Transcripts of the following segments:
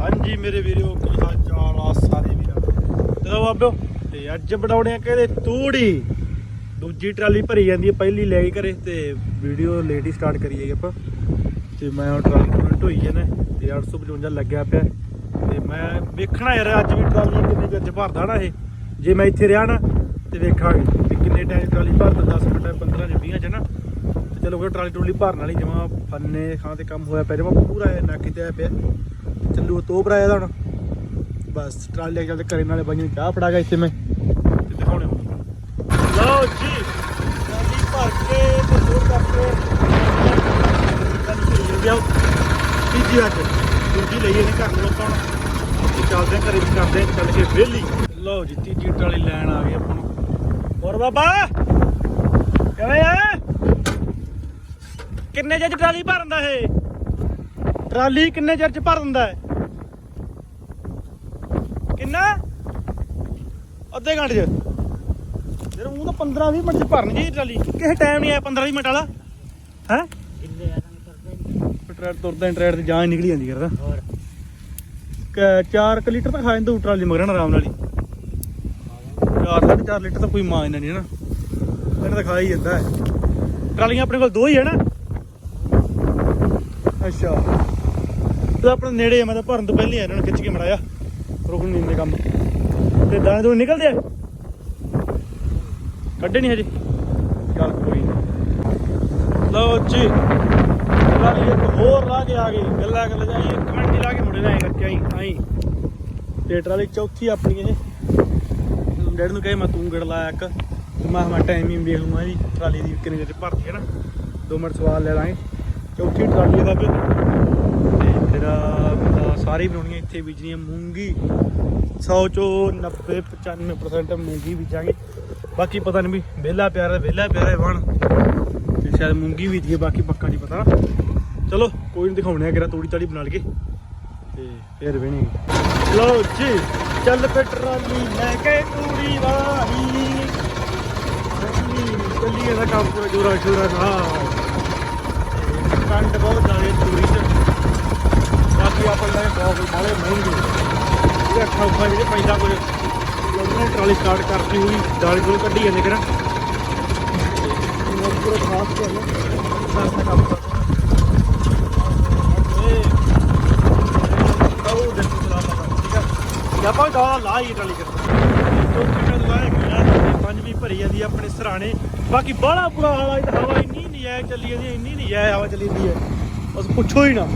ਹਾਂਜੀ ਮੇਰੇ ਵੀਰੋ, ਕੀ ਚਾਲ ਆ ਸਾਰੇ ਵੀਰਾਂ ਚਲੋ ਬਾਬਿਓ, ਤੇ ਅੱਜ ਬਣਾਉਣੇ ਆ ਕਿਹਦੇ ਤੂੜੀ। ਦੂਜੀ ਟਰਾਲੀ ਭਰੀ ਜਾਂਦੀ ਹੈ ਪਹਿਲੀ ਲੈ ਗਈ ਘਰੇ, ਤੇ ਵੀਡੀਓ ਲੇਟ ਹੀ ਸਟਾਰਟ ਕਰੀਏ ਆਪਾਂ। ਤੇ ਮੈਂ ਉਹ ਟਰਾਲੀ ਨੂੰ ਢੋਈ ਜਾਣਾ, ਤੇ 855 ਲੱਗਿਆ ਪਿਆ। ਤੇ ਮੈਂ ਵੇਖਣਾ ਯਾਰ, ਅੱਜ ਵੀ ਟਰਾਲੀ ਕਿੰਨੇ ਚਿਰ ਭਰਦਾ ਨਾ ਇਹ। ਜੇ ਮੈਂ ਇੱਥੇ ਰਿਹਾ ਨਾ, ਤੇ ਵੇਖਾਂਗੇ ਕਿ ਕਿੰਨੇ ਟਾਈਮ ਟਰਾਲੀ ਭਰਦਾ 10 ਮਿੰਟ 15 ਚ 20 ਚ ਨਾ। ਤੇ ਚਲੋ ਕਿ ਟਰਾਲੀ ਟਰਾਲੀ ਭਰਨ ਵਾਲੀ ਜਮਾ ਫੰਨੇ ਖਾਂ ਤੇ ਕੰਮ ਹੋਇਆ ਪਿਆ, ਜਮਾ ਪੂਰਾ ਇਹ ਨੱਕ ਤੇ ਆਇਆ ਪਿਆ। ਚੱਲੂ ਤੋਪ ਰਾਇਆ ਦਾ ਹੁਣ। ਬਸ ਟਰਾਲੀ ਲੈ ਕੇ ਚੱਲਦੇ ਘਰੇ ਨਾਲੇ ਬਾਈਆਂ ਨੂੰ ਚਾਹ ਫੜਾ ਗਿਆ ਇੱਥੇ ਮੈਂ। ਤੇ ਦਿਖਾਉਣੇ ਹੁਣ। ਲਓ ਜੀ। ਟਰਾਲੀ ਭਰ ਕੇ ਤੇ ਤੋਪ ਕਰਕੇ ਤੀਜੀ ਅੱਜ ਦੂਜੀ ਲਈਏ ਨੇ ਘਰ ਨੂੰ ਲੋਕਾਂ ਨੂੰ ਤੇ ਚੱਲਦੇ ਆ ਘਰੇ ਵੀ ਕਰਦੇ ਆ ਚੱਲ ਕੇ ਵਿਹਲੀ। ਲਓ ਜੀ ਤੀਜੀ ਟਰਾਲੀ ਲੈਣ ਆ ਗਏ ਆਪਾਂ ਨੂੰ। ਹੋਰ ਬਾਬਾ ਕਿਵੇਂ ਆ? ਕਿੰਨੇ 'ਚ ਟਰਾਲੀ ਭਰਦਾ ਇਹ? ਟਰਾਲੀ ਕਿੰਨੇ ਚਿਰ ਚ ਭਰ ਦਿੰਦਾ ਹੈ? ਕਿੰਨਾ? ਅੱਧੇ ਘੰਟੇ ਚ। ਯਾਰ ਉਹ ਤਾਂ 15 20 ਮਿੰਟ ਚ ਭਰਨ ਜੀ ਟਰਾਲੀ। ਕਿਸੇ ਟਾਈਮ ਨਹੀਂ ਆਇਆ 15 20 ਮਿੰਟ ਵਾਲਾ। ਹੈ? ਟਰੈਕਟਰ ਤੁਰਦਾ ਟਰੈਕਟਰ ਤੇ ਜਾਨ ਨਿਕਲੀ ਜਾਂਦੀ ਕਰਦਾ ਹੋਰ? 4 ਲੀਟਰ ਤਾਂ ਖਾ ਜਾਂਦਾ ਟਰਾਲੀ ਮਗਰ ਆਰਾਮ ਨਾਲ ਹੀ। 4 4 ਲੀਟਰ ਤਾਂ ਕੋਈ ਮਾਂ ਇਹਨਾਂ ਨਹੀਂ ਨਾ। ਇਹਨਾਂ ਤਾਂ ਖਾ ਹੀ ਜਾਂਦਾ ਟਰਾਲੀਆਂ ਆਪਣੇ ਕੋਲ ਦੋ ਹੀ ਹੈ ਨਾ। ਅੱਛਾ। ਤੇ ਆਪਣੇ ਨੇੜੇ ਆ, ਮੈਂ ਤਾਂ ਭਰਨ ਤੋਂ ਪਹਿਲਾਂ ਹੀ ਇਹਨਾਂ ਨੂੰ ਖਿੱਚ ਕੇ ਮੜਾਇਆ। ਰੁਕਣ ਨਹੀਂ ਦਿੰਦੇ ਕੰਮ। ਤੇ ਦਾਣੇ ਦੂਣੇ ਨਿਕਲਦੇ ਆ? ਕੱਢੇ ਨਹੀਂ ਹਜੇ? ਚੱਲ ਕੋਈ ਲਓ ਜੀ ਟਰਾਲੀ ਇੱਕ ਹੋਰ ਲਾ ਕੇ ਆ ਗਈ ਗੱਲਾਂ ਕਰ ਜਾਈ ਇੱਕ ਮਿੰਟ ਹੀ ਲਾ ਕੇ ਮੁੜੇ ਲੈ ਕਰਕੇ ਆਈ ਆਈ। ਤੇ ਟਰਾਲੀ ਚੌਥੀ ਆਪਣੀ ਇਹ। ਡੈਡ ਨੂੰ ਕਹੇ, ਮੈਂ ਤੂੰ ਗੜ ਲਾਇਆ ਇੱਕ। ਤੇ ਮੈਂ ਮੈਂ ਟਾਈਮ ਹੀ ਵੇਖ ਲੂੰਗਾ ਜੀ, ਟਰਾਲੀ ਦੀ ਕਿੰਨੇ ਚਿਰ ਭਰਤੀ ਹੈ ਨਾ। 2 ਮਿੰਟ ਸਵਾਲ ਲੈ ਲਾਂਗੇ। ਚੌਥੀ ਟਰਾਲੀ ਦਾ ਵੀ ਤੇ ਫਿਰ ਤਾਂ ਸਾਰੇ ਬਣਾਉਣੀਆਂ ਇੱਥੇ ਬੀਜਣੀਆਂ ਮੂੰਗੀ। 100 ਚੋਂ 90 95% ਮੂੰਗੀ ਬੀਜਾਂਗੇ। ਬਾਕੀ ਪਤਾ ਨਹੀਂ ਵੀ ਵਿਹਲਾ ਪਿਆਰਾ ਵਿਹਲਾ ਪਿਆਰਾ ਬਣ ਤੇ ਸ਼ਾਇਦ ਮੂੰਗੀ ਬੀਜੀਏ ਬਾਕੀ ਪੱਕਾ ਨਹੀਂ ਪਤਾ। ਚਲੋ, ਕੋਈ ਨਹੀਂ ਦਿਖਾਉਣੇ ਆ ਕਿਰਾ ਤੂੜੀ ਤਾੜੀ ਬਣਾ ਲਈਏ। ਤੇ ਫਿਰ ਵੇਣੀ ਲਓ ਜੀ, ਚੱਲ ਪੇ ਟਰਾਲੀ ਲੈ ਕੇ ਤੂੜੀ ਵਾਹੀ। ਚੱਲੀ ਇਹਦਾ ਕੰਮ ਪੂਰਾ ਜੋਰਾ ਸ਼ੋਰਾ ਨਾਲ। ਕੰਡ ਬਹੁਤ ਜ਼ਿਆਦਾ ਤੂੜੀ ਚ। ਆਪਾਂ ਲੈ ਬਹੁਤ ਬਾਲੇ ਮਹਿੰਗੇ ਇਹ ਅੱਖਾਂ ਉੱਪਰ ਜਿਹੜੇ ਪੈਂਦਾ ਕੋਈ। ਉਹਨੇ ਟਰਾਲੀ ਸਟਾਰਟ ਕਰਤੀ ਹੋਈ ਦਾਲ ਦੂਲ ਕੱਢੀ ਜਾਂਦੇ ਕਿਰਾ ਪੂਰਾ ਖਾਸ ਕਰ ਲੋ ਸਾਸਾ ਕੰਮ ਕਰ ਦੇ ਆ ਜਾਂ ਆਪਾਂ ਦਾ ਲਾ ਹੀ ਟਰਾਲੀ ਕਰ ਚੌਥੀ ਮੈਂ ਲਾਇਆ ਗਿਆ ਪੰਜਵੀਂ ਭਰੀ ਜਾਂਦੀ ਆਪਣੇ ਸਰਾਣੇ। ਬਾਕੀ ਬੜਾ ਬੁਰਾ ਹਾਲ ਇਹ ਹਵਾ ਇੰਨੀ ਨਹੀਂ ਆਇਆ ਚੱਲੀ ਜਾਂਦੀ ਇੰਨੀ ਨਹੀਂ ਆਇਆ ਹਵਾ ਚੱਲੀ ਜਾਂਦੀ ਹੈ ਬਸ ਪੁੱਛੋ ਹੀ ਨਾ।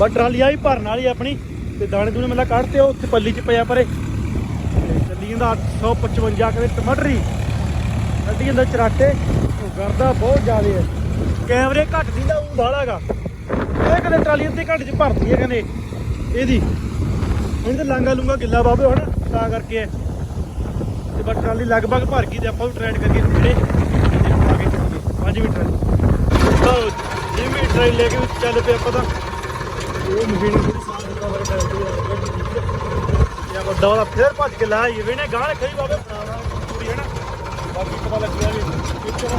ਬਸ ਟਰਾਲੀ ਆਈ, ਭਰਨ ਵਾਲੀ ਆਪਣੀ, ਤੇ ਦਾਣੇ ਦੂਣੇ ਮੇਲਾ ਕੱਢਤੇ ਉਹ ਉੱਥੇ ਪੱਲੀ 'ਚ ਪਿਆ ਪਰੇ। ਤੇ ਚੱਲੀ ਜਾਂਦਾ 855 ਕਦੇ ਟਮਾਟਰੀ ਕੱਢੀ ਜਾਂਦਾ ਚਰਾਟੇ, ਉਹ ਗਰਦਾ ਬਹੁਤ ਜ਼ਿਆਦੇ ਹੈ ਕੈਮਰੇ ਘੱਟ ਦਿੰਦਾ ਉਹ ਬਾਲਾਗਾ ਇਹ ਕਦੇ ਟਰਾਲੀ ਅੱਧੇ ਘੰਟੇ 'ਚ ਭਰਦੀ ਹੈ ਕਹਿੰਦੇ। ਇਹਦੀ। ਹੁਣ ਤਾਂ ਲਾਂਗਾ ਲੂੰਗਾ ਗਿੱਲਾ ਬਾਬੇ ਹੁਣ, ਤਾਂ ਕਰਕੇ ਹੈ। ਤੇ ਬਸ ਟਰਾਲੀ ਲਗਭਗ ਭਰ ਗਈ ਤੇ ਆਪਾਂ ਵੀ ਟ੍ਰੈਡ ਕਰਕੇ ਨੇੜੇ ਤੇ ਆ ਕੇ ਚੱਲੀਏ 5 ਮੀਟਰ ਤਾਂ ਜਿਵੇਂ ਟਰਾਲੀ ਲੈ ਕੇ ਚੱਲ ਪਏ ਆਪਾਂ ਤਾਂ। ਉਹ ਮਸ਼ੀਨ ਥੋੜੀ ਸਾਫ਼ ਸੁਥਰਾ ਵਰਗਾ ਕਰਦੀ ਯਾ ਵੱਡਾ ਵਾਲਾ ਫੇਰ ਭੱਜ ਕੇ ਲਾ ਇਹ ਵੇਨੇ ਗਾਲ ਖਈ ਬਾਬੇ ਬਣਾਵਾ ਪੂਰੀ ਹੈ ਨਾ ਬਾਕੀ ਪਤਾ ਲੱਗ ਵੀ ਇੱਕ ਵਾਰ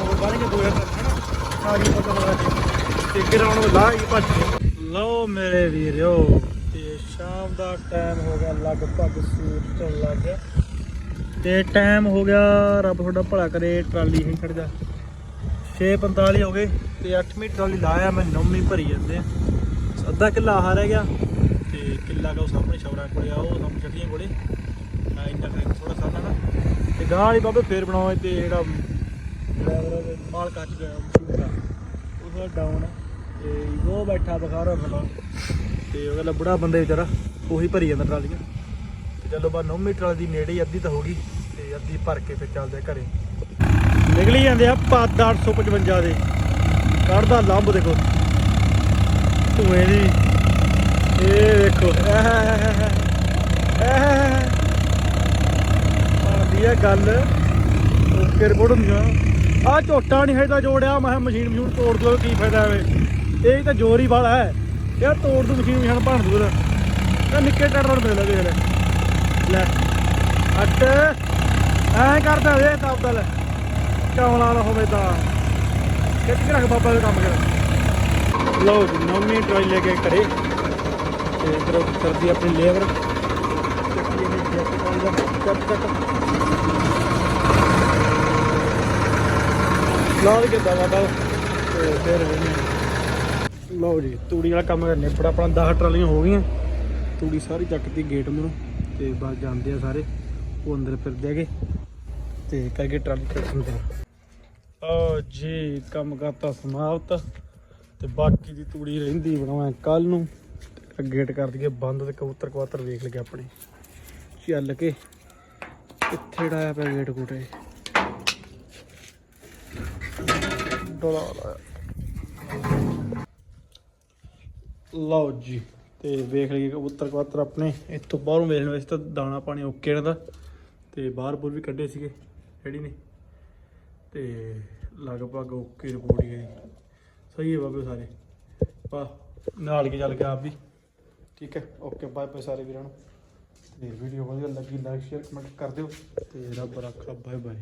ਹੋਰ ਬਾਰੇ ਦੋ ਹਜ਼ਾਰ ਹੈ ਨਾ ਸਾਰੀ ਪਤਾ ਲੱਗ ਤੇ ਫਿਰ ਲਾ ਹੀ ਭੱਜ ਕੇ ਲਓ ਮੇਰੇ ਵੀਰੋ ਤੇ ਸ਼ਾਮ ਦਾ ਟਾਈਮ ਹੋ ਗਿਆ, ਲਗਭਗ ਸੂਰਜ ਢਲਣ ਲੱਗ ਗਿਆ। ਤੇ ਟਾਈਮ ਹੋ ਗਿਆ, ਰੱਬ ਤੁਹਾਡਾ ਭਲਾ ਕਰੇ, ਟਰਾਲੀ ਹੀ ਖੜ ਜਾ। 6:45 ਹੋ ਗਏ, ਤੇ 8ਵੀਂ ਟਰਾਲੀ ਲਾਇਆ ਮੈਂ 9ਵੀਂ ਭਰੀ ਜਾਂਦੇ ਆ। ਅੱਧਾ ਕਿੱਲਾ ਆਹ ਰਹਿ ਗਿਆ ਤੇ ਕਿੱਲਾ ਕਾ ਉਹ ਸਾਹਮਣੇ ਸ਼ੌਰਾ ਕੋਲੇ ਆ, ਉਹ ਸਾਹਮਣੇ ਛੱਡੀਆਂ ਕੋਲੇ। ਆ ਇੰਨਾ ਕਰ ਥੋੜਾ ਸਾਨਾ ਨਾ। ਤੇ ਗਾਂ ਵਾਲੀ ਬਾਬੇ ਫੇਰ ਬਣਾਓ ਤੇ ਜਿਹੜਾ ਡਰਾਈਵਰ ਮਾਲ ਕੱਚ ਗਿਆ, ਮਸ਼ੀਨ ਦਾ। ਉਹ ਡਾਊਨ ਤੇ ਉਹ ਬੈਠਾ ਬਖਾਰਾ ਖਲਾ ਤੇ ਉਹ ਕਹਿੰਦਾ ਬੁੜਾ ਬੰਦੇ ਵਿਚਾਰਾ, ਉਹੀ ਭਰੀ ਜਾਂਦਾ ਟਰਾਲੀਆਂ। ਤੇ ਚਲੋ ਬਾ 9ਵੀਂ ਟਰਾਲੀ ਦੀ ਨੇੜੇ ਅੱਧੀ ਤਾਂ ਹੋ ਗਈ, ਤੇ ਅੱਧੀ ਭਰ ਕੇ ਫਿਰ ਚੱਲਦੇ ਆ ਘਰੇ। ਨਿਕਲੀ ਜਾਂਦੇ ਆ ਪੱਦ 855 ਦੇ। ਕੱਢਦਾ ਲੰਬ ਦੇਖੋ। ਧੂਏ ਦੀ ਇਹ ਵੇਖੋ। ਆਦੀ ਆ ਗੱਲ। ਓਕੇ, ਰਿਪੋਰਟ ਹੁੰਦੀ ਆ। ਝੋਟਾ ਨਹੀਂ ਹੈ ਜੋੜਿਆ। ਮੈਂ ਕਿਹਾ ਮਸ਼ੀਨ ਮਸ਼ੀਨ ਤੋੜ ਦੋ ਕੀ ਫਾਇਦਾ ਐਵੇਂ ਇਹ ਤਾਂ ਜ਼ੋਰ ਹੀ ਵਾਲਾ ਹੈ। ਯਾਰ ਤੋੜ ਦੂ, ਮਸ਼ੀਨ ਮਸ਼ੀਨ ਬਣ ਦੂ ਇਹ ਨਿੱਕੇ ਟਰੈਕਟਰ ਦੇ ਲੈ ਦੇਖ ਲੈ। ਲੈ। ਅੱਟ ਐ ਕਰਦਾ ਵੇ ਤਾਂ ਕੌਣ ਕਮਲਾ ਨਾ ਹੋਵੇ ਤਾਂ। ਖਿੱਚ ਰੱਖ ਬਾਬਾ ਦਾ ਕੰਮ ਕਰ ਲਓ ਜੀ, ਨਵੀਂ ਟਰਾਈ ਲੈ ਕੇ ਘਰੇ। ਤੇ ਇਧਰ ਕਰਦੀ ਆਪਣੀ ਲੇਬਰ। ਚੱਕੀ ਇਹਨੇ ਜੈਕ ਪਾਈ ਦਾ ਚੱਕ ਚੱਕ ਲਾਲ ਕੇ ਦਵਾ ਦਾ ਤੇ ਫਿਰ ਵੇਨੇ ਲਓ ਜੀ, ਤੂੜੀ ਵਾਲਾ ਕੰਮ ਕਰਨੇ। ਪੜਾ ਆਪਣਾ 10 ਟਰਾਲੀਆਂ ਹੋ ਗਈਆਂ। ਤੂੜੀ ਸਾਰੀ ਚੱਕਤੀ ਗੇਟ ਮੂਹਰੋਂ। ਤੇ ਬਸ ਜਾਂਦੇ ਆ ਸਾਰੇ। ਉਹ ਅੰਦਰ ਫਿਰਦੇ ਹੈਗੇ। ਤੇ ਕਰਕੇ ਟਰਾਲੀ ਖੜਨ ਦੇ ਆ ਜੀ, ਕੰਮ ਕਰਤਾ ਸਮਾਪਤ। ਤੇ ਬਾਕੀ ਦੀ ਤੂੜੀ ਰਹਿੰਦੀ ਬਣਾਵਾਂ ਕੱਲ ਨੂੰ ਗੇਟ ਕਰ ਦਈਏ ਬੰਦ ਤੇ ਕਬੂਤਰ ਕਵਾਤਰ ਵੇਖ ਲਗੇ ਆਪਣੇ। ਚੱਲ ਕੇ ਕਿੱਥੇ ਡਾਇਆ ਪਿਆ ਗੇਟ ਕੋਟੇ ਡੋਲਾ ਲਓ ਜੀ, ਤੇ ਵੇਖ ਲਈਏ ਕਬੂਤਰ ਕਵਾਤਰ ਆਪਣੇ। ਇੱਥੋਂ ਬਾਹਰੋਂ ਵੇਖਣ ਵੈਸੇ ਤਾਂ ਦਾਣਾ ਪਾਣੀ ਓਕੇ ਇਹਨਾਂ ਦਾ। ਤੇ ਬਾਹਰ ਬੁਰ ਵੀ ਕੱਢੇ ਸੀਗੇ ਜਿਹੜੀ ਨੇ। ਤੇ ਲਗਭਗ ਓਕੇ ਰਿਪੋਰਟ ਹੀ ਹੈ ਸਹੀ ਹੈ ਬਾਬੇ ਸਾਰੇ। ਪਾ, ਨਾਲ ਕੇ ਚੱਲ ਕੇ ਆਪ ਵੀ। ਠੀਕ ਹੈ, ਓਕੇ, ਬਾਏ ਬਾਏ ਸਾਰੇ ਵੀਰਾਂ ਨੂੰ। ਤੇ ਵੀਡੀਓ ਵਧੀਆ ਲੱਗੀ ਲਾਈਕ ਸ਼ੇਅਰ ਕਮੈਂਟ ਕਰ ਦਿਓ। ਤੇ ਰੱਬ ਰੱਖਾ, ਬਾਏ ਬਾਏ।